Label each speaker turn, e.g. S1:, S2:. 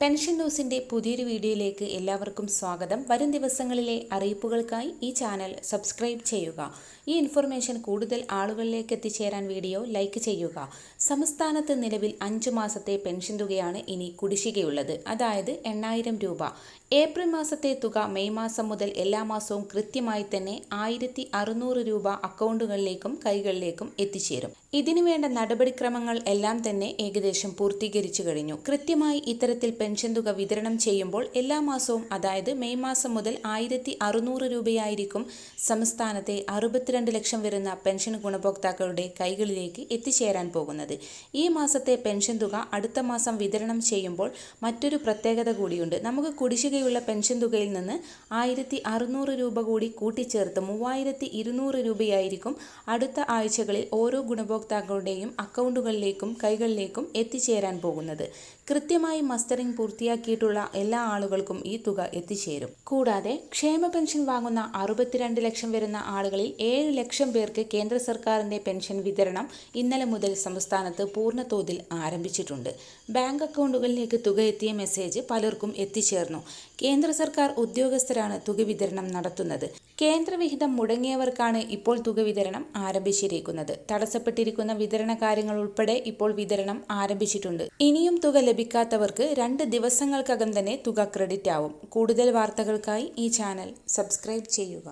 S1: Pension ന്യൂസിന്റെ പുതിയൊരു വീഡിയോയിലേക്ക് എല്ലാവർക്കും സ്വാഗതം. വരും ദിവസങ്ങളിലെ അറിയിപ്പുകൾക്കായി ഈ ചാനൽ സബ്സ്ക്രൈബ് ചെയ്യുക. ഈ ഇൻഫർമേഷൻ കൂടുതൽ ആളുകളിലേക്ക് എത്തിച്ചേരാൻ വീഡിയോ ലൈക്ക് ചെയ്യുക. സംസ്ഥാനത്ത് നിലവിൽ അഞ്ചു മാസത്തെ പെൻഷൻ തുകയാണ് ഇനി കുടിശ്ശികയുള്ളത്. അതായത് എണ്ണായിരം രൂപ. ഏപ്രിൽ മാസത്തെ തുക മെയ് മാസം മുതൽ എല്ലാ മാസവും കൃത്യമായി തന്നെ ആയിരത്തി രൂപ അക്കൗണ്ടുകളിലേക്കും കൈകളിലേക്കും എത്തിച്ചേരും. ഇതിനു വേണ്ട നടപടിക്രമങ്ങൾ എല്ലാം തന്നെ ഏകദേശം പൂർത്തീകരിച്ചു കഴിഞ്ഞു. കൃത്യമായി ഇത്തരത്തിൽ പെൻഷൻ തുക വിതരണം ചെയ്യുമ്പോൾ എല്ലാ മാസവും അതായത് മെയ് മാസം മുതൽ ആയിരത്തി അറുന്നൂറ് രൂപയായിരിക്കും സംസ്ഥാനത്തെ അറുപത്തിരണ്ട് ലക്ഷം വരുന്ന പെൻഷൻ ഗുണഭോക്താക്കളുടെ കൈകളിലേക്ക് എത്തിച്ചേരാൻ പോകുന്നത്. ഈ മാസത്തെ പെൻഷൻ തുക അടുത്ത മാസം വിതരണം ചെയ്യുമ്പോൾ മറ്റൊരു പ്രത്യേകത കൂടിയുണ്ട്. നമുക്ക് കുടിശ്ശികയുള്ള പെൻഷൻ തുകയിൽ നിന്ന് ആയിരത്തി അറുന്നൂറ് രൂപ കൂടി കൂട്ടിച്ചേർത്ത് മൂവായിരത്തി ഇരുന്നൂറ് രൂപയായിരിക്കും അടുത്ത ആഴ്ചകളിൽ ഓരോ ഗുണഭോക്താക്കളുടെയും അക്കൗണ്ടുകളിലേക്കും കൈകളിലേക്കും എത്തിച്ചേരാൻ പോകുന്നത്. കൃത്യമായി മസ്റ്ററിംഗ് പൂർത്തിയാക്കിയിട്ടുള്ള എല്ലാ ആളുകൾക്കും ഈ തുക എത്തിച്ചേരും. കൂടാതെ ക്ഷേമ പെൻഷൻ വാങ്ങുന്ന അറുപത്തിരണ്ട് ലക്ഷം വരുന്ന ആളുകളിൽ ഏഴ് ലക്ഷം പേർക്ക് കേന്ദ്ര സർക്കാരിന്റെ പെൻഷൻ വിതരണം ഇന്നലെ മുതൽ സംസ്ഥാനത്ത് പൂർണ തോതിൽ ആരംഭിച്ചിട്ടുണ്ട്. ബാങ്ക് അക്കൗണ്ടുകളിലേക്ക് തുക എത്തിയ മെസ്സേജ് പലർക്കും എത്തിച്ചേർന്നു. കേന്ദ്ര സർക്കാർ ഉദ്യോഗസ്ഥരാണ് തുക വിതരണം നടത്തുന്നത്. കേന്ദ്രവിഹിതം മുടങ്ങിയവർക്കാണ് ഇപ്പോൾ തുക വിതരണം ആരംഭിച്ചിരിക്കുന്നത്. തടസ്സപ്പെട്ടിരിക്കുന്ന വിതരണ കാര്യങ്ങൾ ഉൾപ്പെടെ ഇപ്പോൾ വിതരണം ആരംഭിച്ചിട്ടുണ്ട്. ഇനിയും തുക ലഭിക്കാത്തവർക്ക് രണ്ട് ദിവസങ്ങൾക്കകം തന്നെ തുക ക്രെഡിറ്റ് ആവും കൂടുതൽ വാർത്തകൾക്കായി ഈ ചാനൽ സബ്സ്ക്രൈബ് ചെയ്യുക.